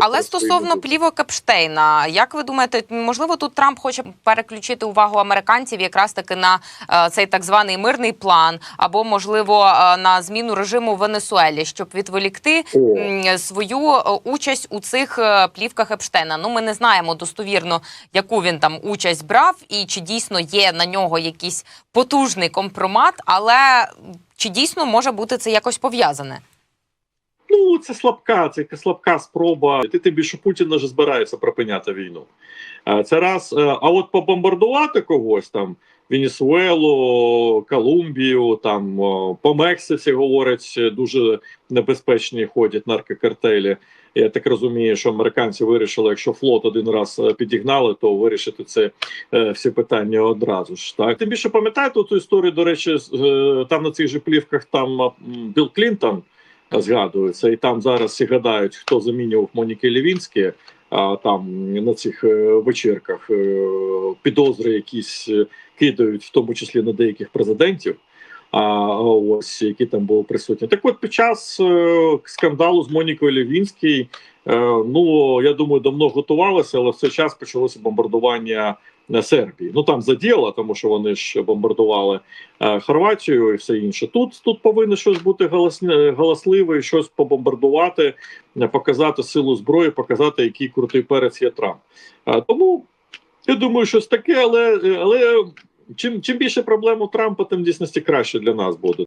Але стосовно плівок Епштейна, як ви думаєте, можливо, тут Трамп хоче переключити увагу американців якраз таки на е, цей так званий мирний план, або можливо е, на зміну режиму в Венесуелі, щоб відволікти свою е, участь у цих плівках Епштейна. Ну, ми не знаємо достовірно, яку він там участь брав, і чи дійсно є на нього якийсь потужний компромат, але чи дійсно може бути це якось пов'язане? Ну, це слабка, це слабка спроба. Ти тим більше Путін вже збирається припиняти війну. Е, Це раз. Е, А от побомбардувати когось там Венесуелу, Колумбію, там по Мексиці говорять, дуже небезпечні ходять наркокартелі. Я так розумію, що американці вирішили, якщо флот один раз е, підігнали, то вирішити це всі питання одразу ж. Так тим більше пам'ятаєте ту історію. До речі, там на цих же плівках там Білл Клінтон згадується, і там зараз всі гадають, хто замінював Моніки Лівінські. А там на цих е, вечірках е, підозри якісь е, кидають, в тому числі на деяких президентів. А ось які там були присутні. Так, от під час скандалу з Монікою Лівінській, ну я думаю, давно готувалися, але в цей час почалося бомбардування Сербії. Ну там заділо, тому що вони ж бомбардували е, Хорватію і все інше. Тут тут повинно щось бути голосне, галасливе, щось побомбардувати, е, показати силу зброї, показати, який крутий перець є Трамп. Е, тому я думаю, щось таке, але, але чим, чим більше проблем у Трампа, тим в дійсності краще для нас буде.